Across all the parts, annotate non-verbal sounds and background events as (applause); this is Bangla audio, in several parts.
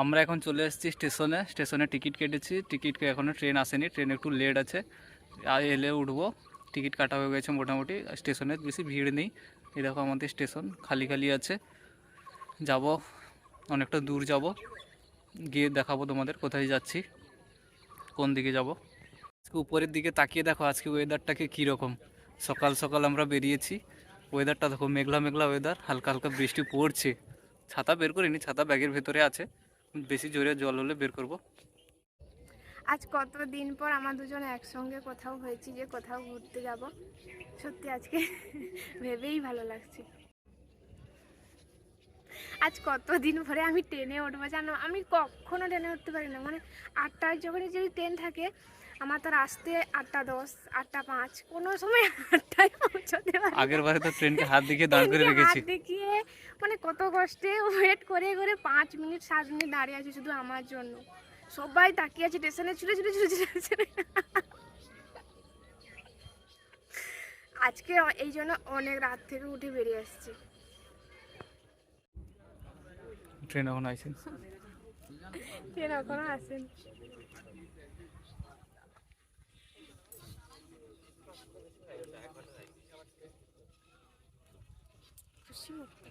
আমরা এখন চলে এসেছি স্টেশনে। স্টেশনে টিকিট কেটেছি। টিকিট এখনও ট্রেন আসেনি। ট্রেন একটু লেট আছে। আর এলে উঠবো। টিকিট কাটা হয়ে গেছে মোটামুটি। স্টেশনে বেশি ভিড় নেই। দেখো আমাদের স্টেশন। খালি খালি আছে। যাব। অনেকটা দূর যাব। গিয়ে দেখাবো তোমাদের কোথায় যাচ্ছি। কোন দিকে যাব। আজকে উপরের দিকে তাকিয়ে দেখো আজকে ওয়েদারটাকে কীরকম। সকাল সকাল আমরা বেরিয়েছি। ওয়েদারটা দেখো মেঘলা মেঘলা ওয়েদার হালকা হালকা বৃষ্টি পড়ছে। ছাতা বের করিনি, ছাতা ব্যাগের ভেতরে আছে। বেশি জোরে জল হলে বের করব। আজ কত দিন পর আমার দুজন একসঙ্গে কোথাও হয়েছি যে কোথাও ঘুরতে যাব। সত্যি আজকে (laughs) ভেবেই ভালো লাগছে। আজ কত দিন পরে আমি ট্রেনে উঠবো জানো? আমি কখনো ট্রেনে উঠতে পারি না। মানে আটটায় যখন যদি ট্রেন থাকে আমার তার আসতে আটটা দশ আটটা পাঁচ কোনো সময় আটটায় পৌঁছতে পারি আগের বারে তো ট্রেনকে হাত দিকে দাঁড় করে রেখেছি। হাত দেখিয়ে মানে কত কষ্টে ওয়েট করে করে পাঁচ মিনিট সাত মিনিট দাঁড়িয়ে আছে শুধু আমার জন্য। সবাই তাকিয়ে আছে স্টেশনে ছুটে ছুটে ছুটে ছুটে আজকে এই জন্য অনেক রাত থেকে উঠে বেরিয়ে আসছি। ট্রেন এখন আইছে ট্রেন এখনও আসেনি। খুশি হচ্ছে।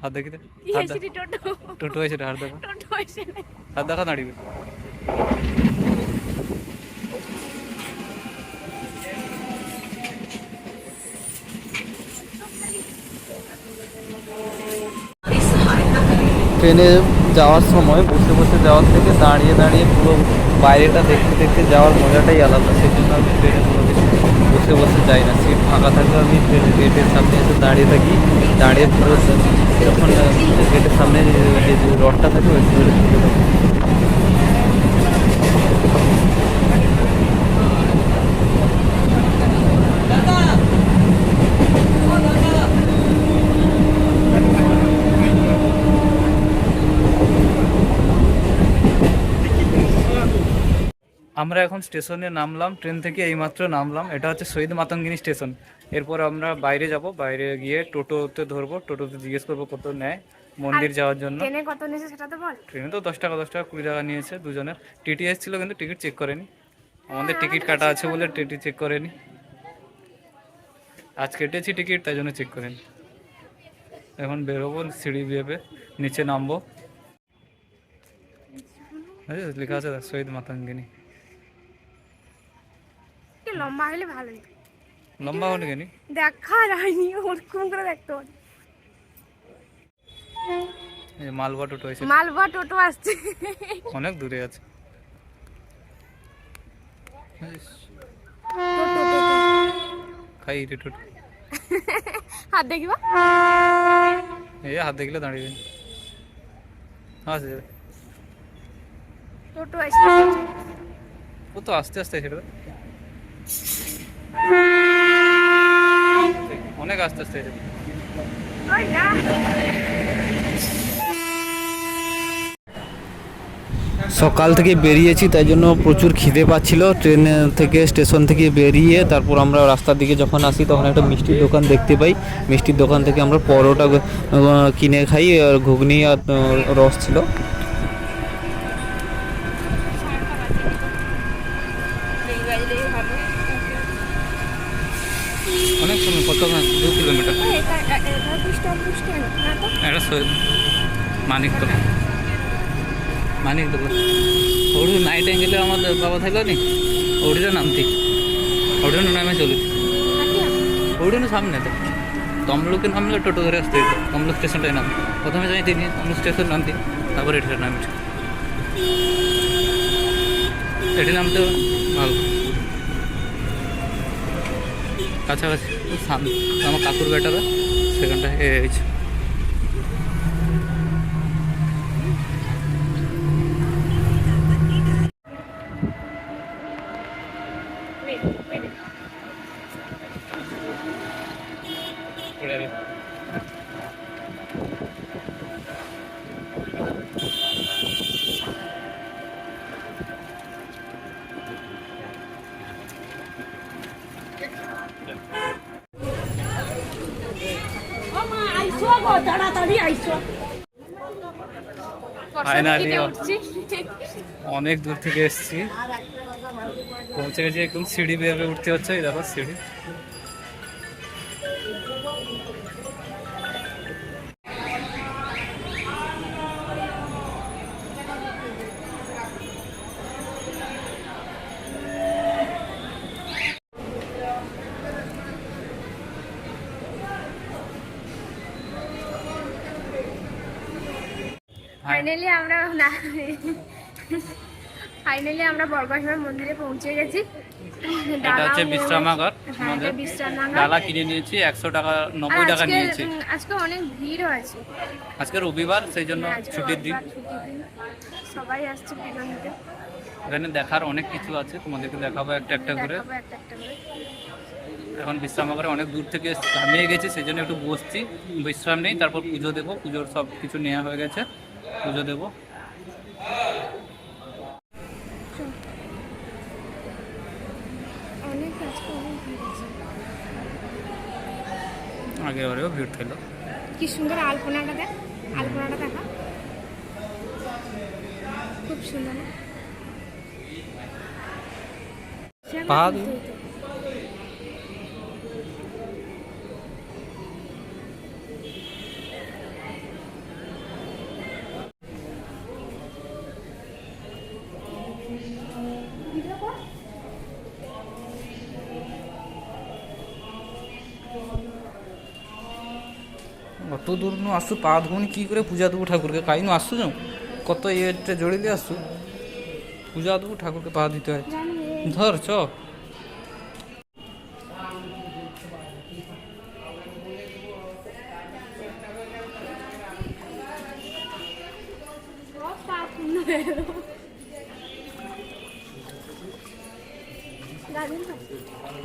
হাত দেখি দে কি হাত হয়েছে দেখ রে টোটো টোটো হয়েছে হাত দেখা টোটো এসে নেই। হাত দেখা দাঁড়িয়ে ট্রেনে যাওয়ার সময় বসে বসে যাওয়ার থেকে দাঁড়িয়ে দাঁড়িয়ে পুরো বাইরেটা দেখতে দেখতে যাওয়ার মজাটাই আলাদা। সেই জন্য আমি ট্রেনে কোনো কিছু বসে বসে যাই না। সিট ফাঁকা থাকলে আমি ট্রেনের গেটের সামনে এসে দাঁড়িয়ে থাকি। দাঁড়িয়ে পুরো যখন গেটের সামনে যে রডটা থাকে ওই ধরে থাকি আমরা এখন স্টেশনে নামলাম ট্রেন থেকে এইমাত্র নামলাম। এটা হচ্ছে শহীদ মাতঙ্গিনী স্টেশন। এরপর আমরা বাইরে যাব বাইরে গিয়ে টোটোতে ধরবো টোটোতে জিজ্ঞেস করব কত নেয় মন্দির যাওয়ার জন্য। ট্রেনে কত নিয়েছে সেটা তো বল। ট্রেনে তো দশ টাকা দশ টাকা কুড়ি টাকা নিয়েছে দুজনের। টিটি এসেছিল কিন্তু টিকিট চেক করেনি। আমাদের টিকিট কাটা আছে বলে টিটি চেক করেনি। আজ কেটেছি টিকিট তাই জন্য চেক করেনি। এখন বেরোবো সিঁড়ি বেয়ে নিচে নামবো? লেখা আছে শহীদ মাতঙ্গিনী। একটু লম্বা হলে ভালো হতো। লম্বা হলে কেনি? দেখা যায়নি ওরকম করে দেখতে এই মালবা টোটো এসে মালবা টোটো আসছে। অনেক দূরে আছে। খাই রে টোটো। হাত দেখিবা? এই হাত দেখলে দাঁড়িয়ে যাবে। টোটো এসে ও তো আস্তে আস্তে রে। অনেক আস্তে আস্তে সকাল থেকে বেরিয়েছি, তাই জন্য প্রচুর খিদে পাচ্ছিল। ট্রেন থেকে স্টেশন থেকে বেরিয়ে তারপর আমরা রাস্তার দিকে যখন আসি, তখন একটা মিষ্টির দোকান দেখতে পাই। মিষ্টির দোকান থেকে আমরা পরোটা কিনে খাই, আর ঘুগনি আর রস ছিল। দু কিলোমিটার। এটা মানিক তো মানিক তো ওড়ু নাইট অ্যাঙ্গেলে আমাদের বাবা থাকল নি? ওড়িরে নামতি ওড়িরে নামে চলুছি ওড়িনো সামনে তো। তমলুকে নামলে টোটো ধরে আসতে হতো তমলুক স্টেশনটাই নাম। প্রথমে যাই তিনি তমলুক স্টেশন নামতি তারপরে এটা নামছি এটি নামতে ভালো। কাছাকাছি আমার কাকুর বেটারা সেখানটায় এ অনেক দূর থেকে এসছি। পৌঁছে গেছি একদম সিঁড়ি বেয়ে বেয়ে উঠতে হচ্ছে এই দেখো সিঁড়ি। ফাইনালি আমরা না ফাইনালি আমরা বরগাছড়া মন্দিরে পৌঁছে গেছি। এটা হচ্ছে বিশ্রামাগার হ্যাঁ আমাদের ডালা কিনে নিয়েছি একশো টাকা নব্বই টাকা নিয়েছি। আজকে অনেক ভিড় আছে আজকে রবিবার সেই জন্য ছুটির দিন। রবিবার, ছুটির দিন। সবাই আসছে পুজো নিতে এখানে দেখার অনেক কিছু আছে তোমাদেরকে দেখাবো একটা একটা করে। দেখাবো একটা একটা করে। এখন বিশ্রামাগারে অনেক দূর থেকে ঘামিয়ে গেছি সেই জন্য একটু বসছি। বিশ্রাম নেই তারপর পুজো দেবো। পুজোর সব কিছু নেওয়া হয়ে গেছে। পুজো দেবো। অনেক আজকে অনেক ভিড় আছে আগের বারেও ভিড় ছিল। কি সুন্দর আলপনাটা দেখ আলপনাটা দেখা। খুব সুন্দর না? পাহাড়। অত দূর নু আসু পা ধুবনি কি করে পূজা দেবো ঠাকুরকে? কাই নু আসু যাও? কত ইয়েটা জড়িলে আসু। পূজা দেবো ঠাকুরকে পা দিতে হয়। ধর চ?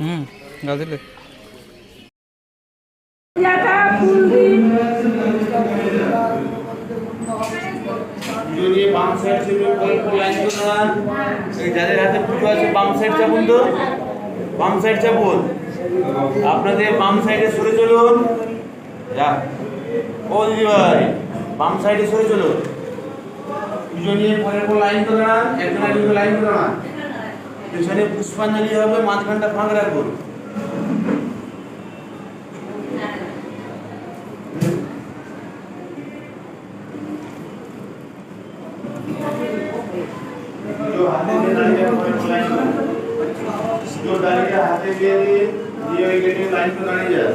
হুম গাদিলে লাইন যাদের হাতে আছে সাইড চাপুন তো। সাইড আপনাদের বাম সাইডে সরে চলুন। যা। ভাই, বাম সাইডে সরে চলুন। পরের পর লাইন লাইন পুষ্পাঞ্জলি হবে, মাঝখানটা ফাঁক রাখুন পুজো হাতে নিয়ে দাঁড়িয়ে পরের পর লাইন করুন। পুজো দাঁড়িয়ে হাতে দিয়ে দিয়ে দিয়ে ওই গেটে লাইন করে দাঁড়িয়ে যায়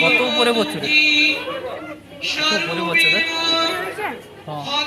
কত উপরে বছরে? কত উপরে বছরে? রে হ্যাঁ।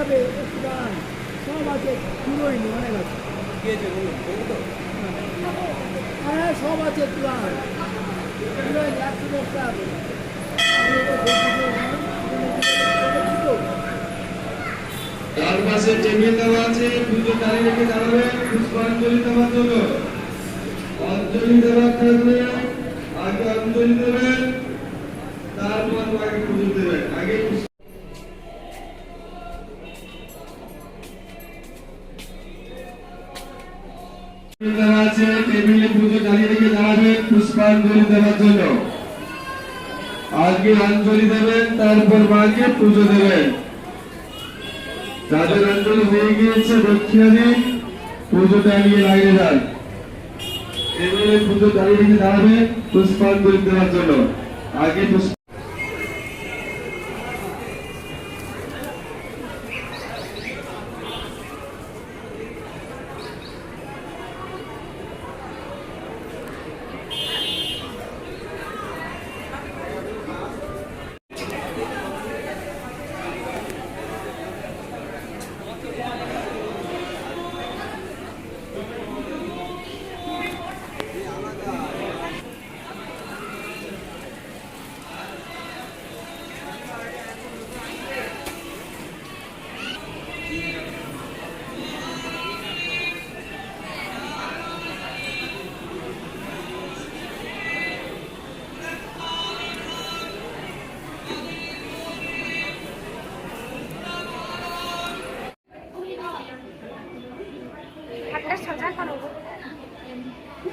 যাবে সব আছে পুরোই নেই অনেক আছে। হ্যাঁ সব আছে প্লান পুরোই একশো দশটা আছে। আমি এটা দেখছি তো, তার পাশে টেবিল দেওয়া আছে পুজো দাঁড়িয়ে রেখে দাঁড়াবে পুষ্পাঞ্জলি দেওয়ার জন্য। অঞ্জলি দেওয়ার থাকবে আগে অঞ্জলি দেবেন তারপর আগে পুষ্পাঞ্জলি দেওয়ার জন্য। আজকে অঞ্জলি দেবেন, তারপর মাকে পুজো দেবেন। যাদের অঞ্জলি হয়ে গিয়েছে দক্ষিণা দিন পুজোটা নিয়ে লাগিয়ে যান এবারে পুজো দাঁড়িয়ে রেখে দাঁড়াবে পুষ্পাঞ্জলি দেওয়ার জন্য। আগে পুষ্প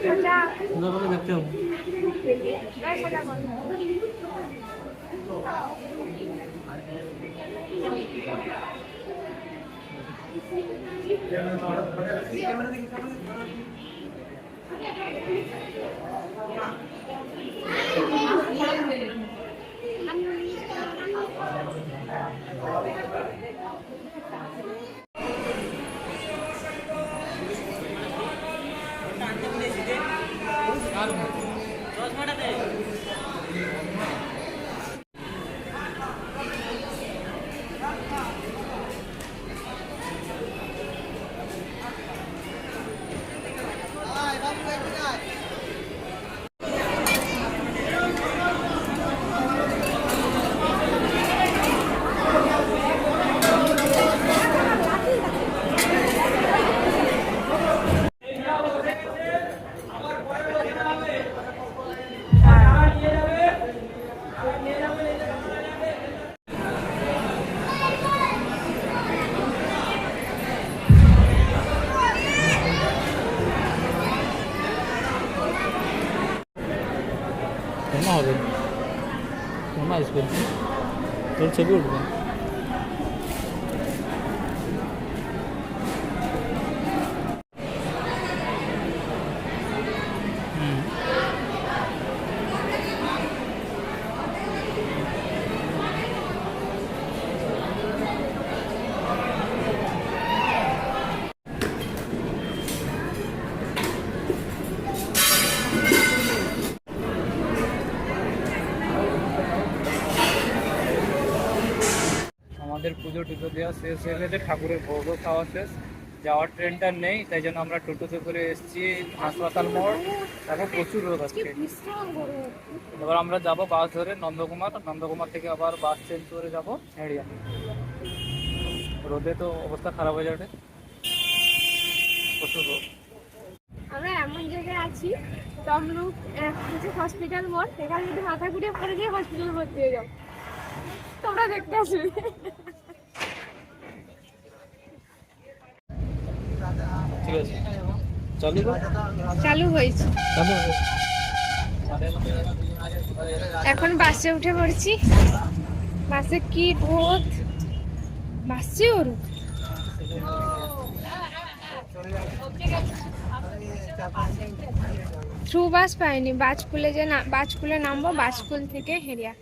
সোজা দেখতে হবে গায়ে সোজা করো Gracias. তোর ছবি আমাদের পুজো টুজো দেওয়া শেষ হয়ে গেছে, ঠাকুরের ভোগও খাওয়া শেষ। যাওয়ার ট্রেনটা নেই, তাই জন্য আমরা টোটোতে করে এসেছি, হাসপাতাল মোড়। এখন প্রচুর রোদ গরম এবার আমরা যাব বাস ধরে নন্দকুমার। নন্দকুমার থেকে আবার বাস চেঞ্জ করে যাব হেড়িয়া। রোদে তো অবস্থা খারাপ হয়ে যাবে। প্রচুর রোদ। আমরা এমন জায়গায় আছি, তমলুক হচ্ছে হসপিটাল মোড়। এখানে যদি মাথা ঘুরে পড়ে যায় হসপিটাল ভর্তি হয়ে যাও। তোমরা দেখতে আসবে। চালু চালু হয়েছে। এখন বাসে উঠে পড়ছি। বাসে কি রোদ? বাসে ওর থ্রু বাস পাইনি। বাজকুলে যে না বাজকুলে নামবো বাজকুল থেকে হেরিয়া।